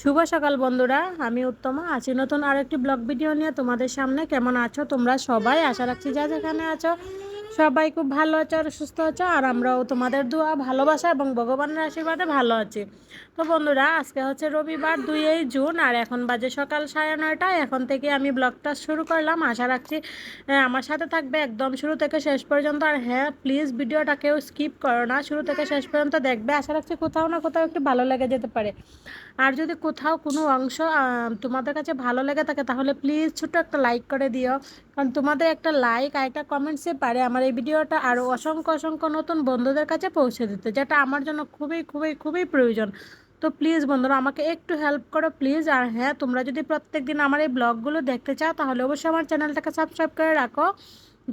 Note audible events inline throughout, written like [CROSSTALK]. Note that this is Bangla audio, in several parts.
শুভ সকাল বন্ধুরা, আমি উত্তমা। আছি নতুন আরেকটি ব্লগ ভিডিও নিয়ে তোমাদের সামনে। কেমন আছো তোমরা সবাই? আশা রাখছি যা যেখানে আছো সবাই খুব ভালো আছো আর সুস্থ আছো, আর আমরাও তোমাদের দোয়া, ভালোবাসা এবং ভগবানের আশীর্বাদে ভালো আছি। তো বন্ধুরা, আজকে হচ্ছে রবিবার দুইই জুন, আর এখন বাজে সকাল সাড়ে নয়টা। এখন থেকে আমি ব্লগটা শুরু করলাম। আশা রাখছি আমার সাথে থাকবে একদম শুরু থেকে শেষ পর্যন্ত। আর হ্যাঁ প্লিজ ভিডিওটা কেউ স্কিপ করো না। শুরু থেকে শেষ পর্যন্ত দেখবে। আশা রাখছি কোথাও না কোথাও একটু ভালো লেগে যেতে পারে। আর যদি কোথাও কোনো অংশ তোমাদের কাছে ভালো লেগে থাকে, তাহলে প্লিজ ছোট একটা লাইক করে দিও। কারণ তোমাদের একটা লাইক আর একটা কমেন্টসে পারে। আমার এই ভিডিওটা আরও অসংখ্য অসংখ্য নতুন বন্ধুদের কাছে পৌঁছে দিতে, যেটা আমার জন্য খুবই খুবই খুবই প্রয়োজন। তো প্লিজ বন্ধুরা, আমাকে একটু হেল্প করো প্লিজ আর হ্যাঁ তোমরা যদি প্রত্যেক দিন আমার এই ব্লগগুলো দেখতে চাও, তাহলে অবশ্যই আমার চ্যানেলটাকে সাবস্ক্রাইব করে রাখো।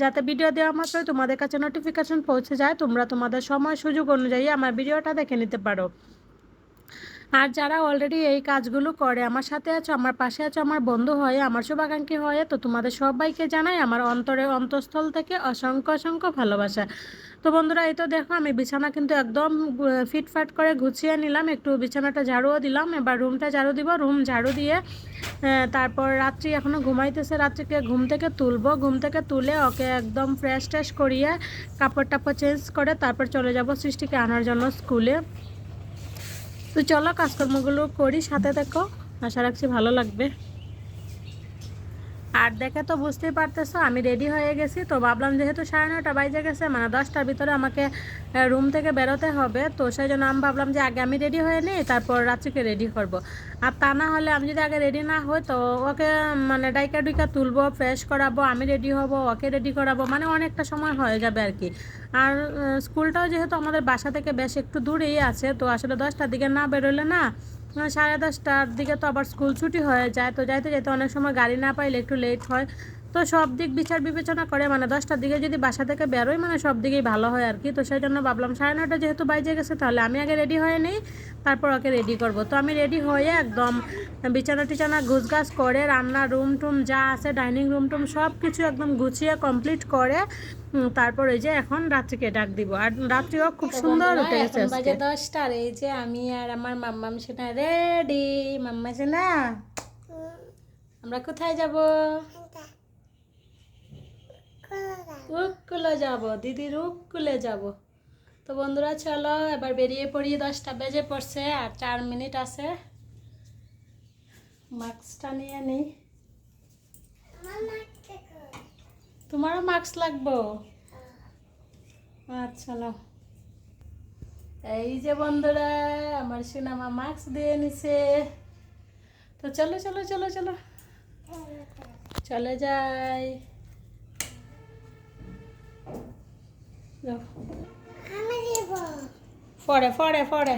যাতে ভিডিও দেওয়া মাত্রই তোমাদের কাছে নোটিফিকেশন পৌঁছে যায়, তোমরা তোমাদের সময় সুযোগ অনুযায়ী আমার ভিডিওটা দেখে নিতে পারো। আর যারা অলরেডি এই কাজগুলো করে, আমার সাথে আছো, আমার পাশে আছো, আমার বন্ধু হয়ে, আমার শুভাকাঙ্ক্ষী হয়ে, তো তোমাদের সবাইকে জানাই আমার অন্তরে অন্তঃস্থল থেকে অসংখ্য অসংখ্য ভালোবাসা। তো বন্ধুরা, এই তো দেখো, আমি বিছানা কিন্তু একদম ফিটফাট করে গুছিয়ে নিলাম, একটু বিছানাটা ঝাড়ুও দিলাম, এবার রুমটা ঝাড়ু দিব, রুম ঝাড়ু দিয়ে তারপর রাত্রি এখনও ঘুমাইতেছে, রাত্রিকে ঘুম থেকে তুলবো, ঘুম থেকে তুলে ওকে একদম ফ্রেশ ট্রেশ করিয়ে কাপড় টাপড় চেঞ্জ করে তারপর চলে যাব সৃষ্টিকে আনার জন্য স্কুলে তো চলো কাজকর্মগুলো করি সাথে দেখো আশা রাখছি ভালো লাগবে। আর দেখে তো বুঝতেই পারতেছো, আমি রেডি হয়ে গেছি। তো ভাবলাম যেহেতু সাড়ে নয়টা বাজে গেছে মানে দশটার ভিতরে আমাকে রুম থেকে বেরোতে হবে। তো সেই জন্য আমি ভাবলাম যে আগে আমি রেডি হয়ে নিই, তারপর রাত্রিকে রেডি করব। আর তা না হলে আমি যদি আগে রেডি না হই, তো ওকে মানে ডাইকা ডুইকা তুলবো ফ্রেশ করাবো, আমি রেডি হব, ওকে রেডি করাবো মানে অনেকটা সময় হয়ে যাবে আর কি। আর স্কুলটাও যেহেতু আমাদের বাসা থেকে বেশ একটু দূরেই আছে, তো আসলে দশটার দিকে না বেরোলে না সাড়ে দশটার দিকে তো আবার স্কুল ছুটি হয়ে যায়, তো যাইতে যেতে অনেক সময় গাড়ি না পাইলে একটু লেট হয়। তো সব দিক বিচার বিবেচনা করে মানে দশটার দিকে যদি বাসা থেকে বেরোই মানে সব দিকেই ভালো হয় আর কি। তো সেই জন্য ভাবলাম সাড়ে নয়টা যেহেতু বাইজে গেছে তাহলে আমি আগে রেডি হয়ে নিই তারপর ওকে রেডি করব। তো আমি রেডি হয়ে একদম বিছানা টিছানা গুছগাছ করে রান্না রুম টুম যা আছে ডাইনিং রুম টুম সব কিছু একদম গুছিয়ে কমপ্লিট করে তারপর ওই যে এখন রাত্রিকে ডাক দিব। আর রাত্রিও খুব সুন্দর উঠে গেছে। বাজে দশটা আর এই যে আমি আর আমার মাম্মাম সেটা রেডি। মাম্মা না আমরা কোথায় যাব? রুককুলে যাব, দিদি রুককুলে যাব। তো বন্ধুরা, চলো এবার বেরিয়ে পড়ি, দশটা বেজে পড়ছে আর চার মিনিট আছে। মাস্কটা নিয়ে নিই। তোমারও মাস্ক লাগবো? আচ্ছা এই যে বন্ধুরা, আমার সিনেমা মাস্ক দিয়ে নিছে। তো চলো চলো চলো চলো। চলে যাই। যাও। পরে পরে পরে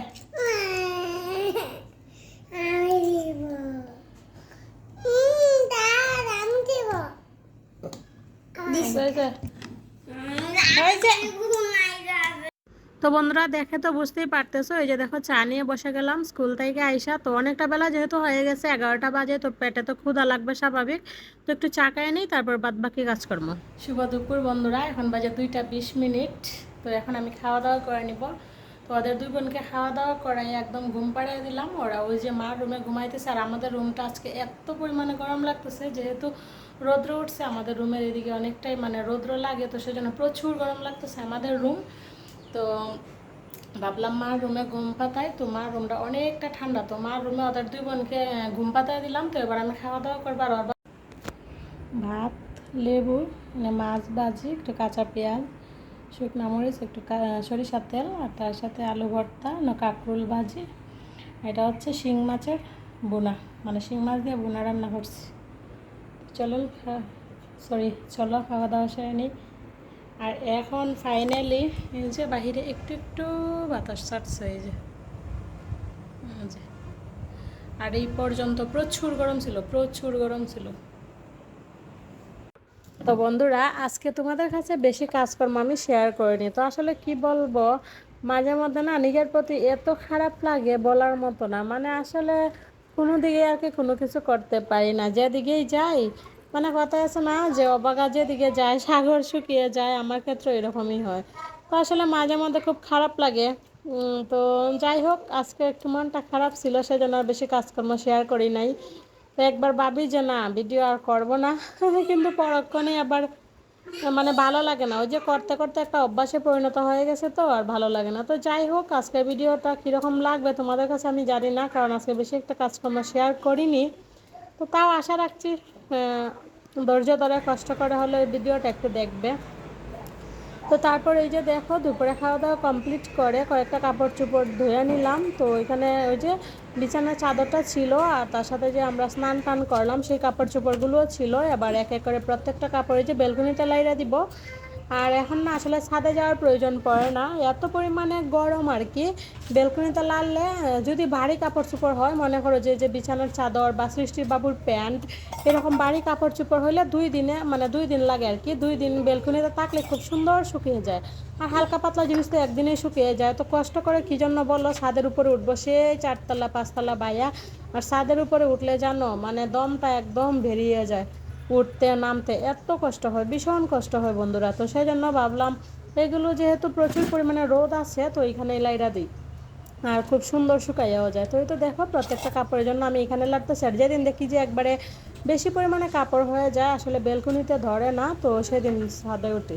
দিস, এই যে। এই যে। তো বন্ধুরা দেখে তো বুঝতেই পারতেছো, এই যে দেখো চা নিয়ে বসে গেলাম স্কুল থেকে আইসা। তো অনেকটা বেলা যেহেতু হয়ে গেছে, এগারোটা বাজে, তো পেটে তো ক্ষুধা লাগবে স্বাভাবিক। তো একটু চা খাই নিই তারপর বাদ বাকি কাজকর্ম। শুভ দুপুর বন্ধুরা, এখন বাজে দুইটা বিশ মিনিট। তো এখন আমি খাওয়া দাওয়া করে নিব। তো ওদের দুই বোনকে খাওয়া দাওয়া করাই একদম ঘুম পাড়িয়ে দিলাম। ওরা ওই যে মার রুমে ঘুমাইতেছে, আর আমাদের রুমটা আজকে এত পরিমাণে গরম লাগতেছে, যেহেতু রৌদ্র উঠছে, আমাদের রুমের এদিকে অনেকটাই মানে রৌদ্র লাগে, তো সেজন্য প্রচুর গরম লাগতেছে আমাদের রুম। তো ভাবলাম মার রুমে ঘুম পাতায় তো মার রুমটা অনেকটা ঠান্ডা, তো মার রুমে ওদের দুই বোনকে ঘুম পাতায় দিলাম, তো এবার আমি খাওয়া দাওয়া করব আর ভাত, লেবু মানে মাছ ভাজি, একটু কাঁচা পেঁয়াজ, শুকনো মরিচ, একটু সরিষার তেল, আর তার সাথে আলু ভর্তা, না কাঁকরোল ভাজি এটা হচ্ছে শিং মাছের বোনা মানে শিং মাছ দিয়ে বোনা রান্না করছি। চলো সরি চলো, খাওয়া দাওয়া সেরে নিই। আর এখন ফাইনালি যে বাহিরে একটু একটু বাতাস ছাড়ছে এই যে। আর এই পর্যন্ত প্রচুর গরম ছিল, প্রচুর গরম ছিল। তো বন্ধুরা, আজকে তোমাদের কাছে বেশি কাজকর্ম আমি শেয়ার করিনি। তো আসলে কি বলব, মাঝে মধ্যে না নিজের প্রতি এত খারাপ লাগে বলার মতো না। মানে আসলে কোনো দিকে আর কি কোনো কিছু করতে পারি না। যেদিকেই যাই মানে কথা আছে না যে অবাগা যেদিকে যায়, সাগর শুকিয়ে যায়, আমার ক্ষেত্রে এরকমই হয়। তো আসলে মাঝে মধ্যে খুব খারাপ লাগে। তো যাই হোক, আজকে একটু মনটা খারাপ ছিল, সেজন্য আর বেশি কাজকর্ম শেয়ার করি নাই। তো একবার ভাবি যে না ভিডিও আর করব না। [LAUGHS] কিন্তু পরক্ষণে আবার মানে ভালো লাগে না। ওই যে করতে করতে একটা অভ্যাসে পরিণত হয়ে গেছে তো, আর ভালো লাগে না। তো যাই হোক, আজকের ভিডিওটা কীরকম লাগবে তোমাদের কাছে আমি জানি না, কারণ আজকে বেশি একটা কাজকর্ম শেয়ার করিনি। তো তাও আশা রাখছি ধৈর্য ধরে কষ্ট করে হলে এই ভিডিওটা একটু দেখবে। তো তারপর এই যে দেখো, দুপুরে খাওয়া দাওয়া কমপ্লিট করে কয়েকটা কাপড় চোপড় ধুয়ে নিলাম। তো এখানে ওই যে বিছানার চাদরটা ছিল আর তার সাথে যে আমরা স্নান টান করলাম, সেই কাপড় চোপড়গুলোও ছিল। এবার এক এক করে প্রত্যেকটা কাপড়ে যে বেলকনিতে লাইরা দিব। আর এখন না আসলে ছাদে যাওয়ার প্রয়োজন পড়ে না। এত পরিমাণে গরম আর কি। বেলকনিতে লাললে, যদি ভারী কাপড় চোপড় হয়, মনে করো যে যে বিছানার চাদর বা সৃষ্টির বাবুর প্যান্ট, এরকম ভারী কাপড় চোপড় হলে দুই দিনে মানে দুই দিন লাগে আর কি। দুই দিন বেলকনিতে থাকলে খুব সুন্দর শুকিয়ে যায়। আর হালকা পাতলা জিনিস তো একদিনেই শুকিয়ে যায়। তো কষ্ট করে কী জন্য বলল, ছাদের উপরে উঠবো সেই চারতলা, পাঁচতলা বাইয়া। আর ছাদের উপরে উঠলে জানো মানে দমটা একদম বেরিয়ে যায়। উঠতে নামতে এত কষ্ট হয়, ভীষণ কষ্ট হয় বন্ধুরা। তো সেই জন্য ভাবলাম, এগুলো যেহেতু প্রচুর পরিমাণে রোদ আছে, তো এইখানে লাইরা দিই। আর খুব সুন্দর শুকাইয়াও যায়। তো এই তো দেখো, প্রত্যেকটা কাপড়ের জন্য আমি এখানে লাগতেছি আর যেদিন দেখি যে একবারে বেশি পরিমাণে কাপড় হয়ে যায়, আসলে বেলকনিতে ধরে না, তো সেদিন ছাদে উঠি।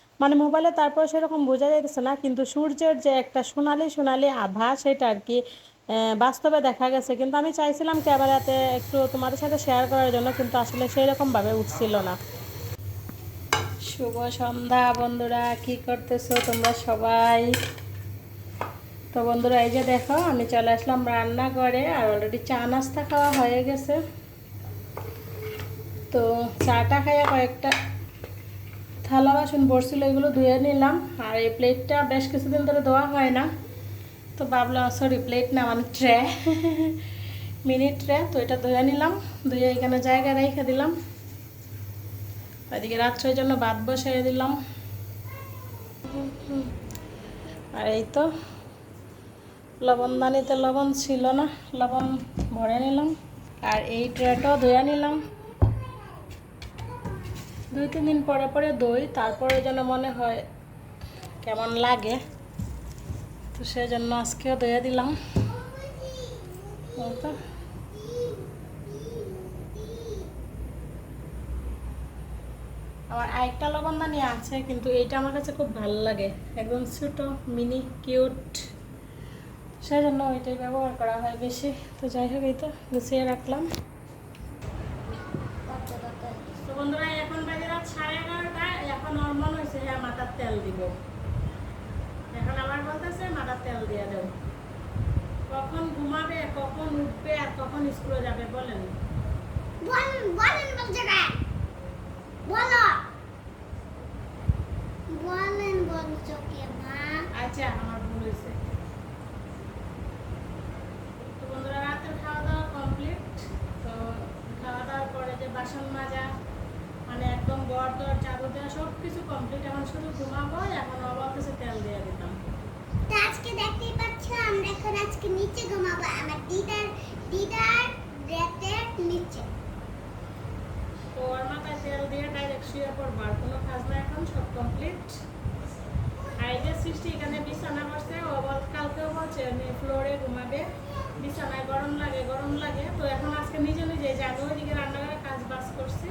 মানে মোবাইলে তারপর সেরকম বোঝা যাইতেছে না, কিন্তু সূর্যের যে একটা সোনালি সোনালি আভা সেটা আর কি বাস্তবে দেখা গেছে। কিন্তু আমি চাইছিলাম ক্যামেরাতে একটু তোমাদের সাথে শেয়ার করার জন্য, কিন্তু আসলে সেই রকমভাবে উঠছিল না। শুভ সন্ধ্যা বন্ধুরা, কি করতেছো তোমরা সবাই? তো বন্ধুরা, এই যে দেখো, আমি চলে আসলাম রান্না রান্নাঘরে, আর অলরেডি চা নাস্তা খাওয়া হয়ে গেছে। তো চাটা খাইয়া কয়েকটা থালা, বাসন পড়ছিল এগুলো ধুয়ে নিলাম। আর এই প্লেটটা বেশ কিছুদিন ধরে ধোয়া হয় না। তো ভাবলাম সরি প্লেট না মানে ট্রে মিনি ট্রে তো এটা ধুয়ে নিলাম। ধুয়ে এখানে জায়গা রেখে দিলাম। ওইদিকে রাত্রের জন্য ভাত বসিয়ে দিলাম। আর এই তো লবণদানিতে লবণ ছিল না, লবণ ভরে নিলাম। আর এই ট্রেটাও ধুয়ে নিলাম। দুই, তিন দিন পরে পরে দই, তারপরে যেন মনে হয় কেমন লাগে। তো সেই জন্য আজকেও দইয়ে দিলাম। এই তো। আমার আরেকটা লবণদানি আছে, কিন্তু এইটা আমার কাছে খুব ভালো লাগে। একদম ছোট, মিনি, কিউট। সেই জন্য ওইটাই ব্যবহার করা হয় বেশি। তো যাই হোক, এই তো গুছিয়ে রাখলাম। তো বন্ধুরা সাড়ে এগারোটা এখন ওর মনে হয়েছে হ্যাঁ মাথার তেল দিব। এখন আমার বলতেছে মাথার তেল দিয়ে দেব কখন ঘুমাবে কখন উঠবে আর কখন স্কুলে যাবে বলেন। বলেন বলেন বলছে না বলো। বলেন বলছো কে মা। আচ্ছা আমার ভুল হয়েছে। তো বন্ধুরা রাতের খাওয়া দাওয়া কমপ্লিট তো খাওয়া দাওয়ার পরে যে বাসন মাজা একদম গড় দর চাদর দেওয়া সব কিছু কমপ্লিট এখন শুধু ঘুমাবো এখন অবাক কিছু তেল দিয়ে দিতাম। তো আজকে দেখতেই পাচ্ছ আমরা এখন আজকে নিচে ঘুমাবো আমার দিদার দিদার রেতের নিচে। তো ওর মাথায় তেল দিয়ে ডাইরেক্ট শুয়ে পড়ব আর কোনো কাজ না এখন সব কমপ্লিট আর সৃষ্টি এখানে বিছানা করছে ও কালকেও বলছে ফ্লোরে ঘুমাবে। বিছানায় গরম লাগে গরম লাগে। তো এখন আজকে নিজে নিজে যে আমি ওইদিকে রান্নাঘরে কাজ বাজ করছি।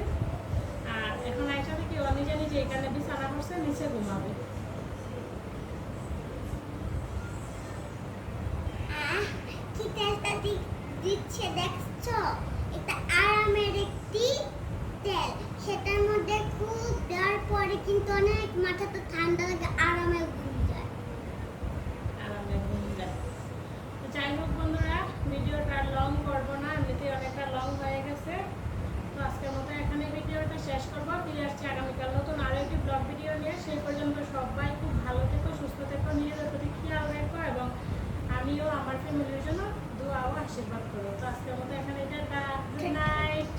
এখন একসাথে থেকে আমি জানি যে এখানে বিছানা করছে নিচে ঘুমাবে। দিচ্ছে, দেখছ? এটা আরামের একটি তেল। সেটার মধ্যে খুব দেওয়ার পরে কিন্তু অনেক মাথাটা ঠান্ডা লাগে ঘুম যায় আরামে ঘুম যায় তো যাই হোক বন্ধুরা ভিডিওটা লং করব না এমনিতে অনেকটা লং হয়ে গেছে তো আজকের মতো এখানে ভিডিওটা শেষ করব। ফিরে আসছি আগামীকাল নতুন আরও একটি ব্লগ ভিডিও নিয়ে। সেই পর্যন্ত সবাই খুব ভালো থেকো সুস্থ থেকো নিজেদের প্রতি খেয়াল রেখো এবং আমিও আমার ফ্যামিলির জন্য দোয়া ও আশীর্বাদ করব। তো আজকের মতো এখানে এটা গুড নাইট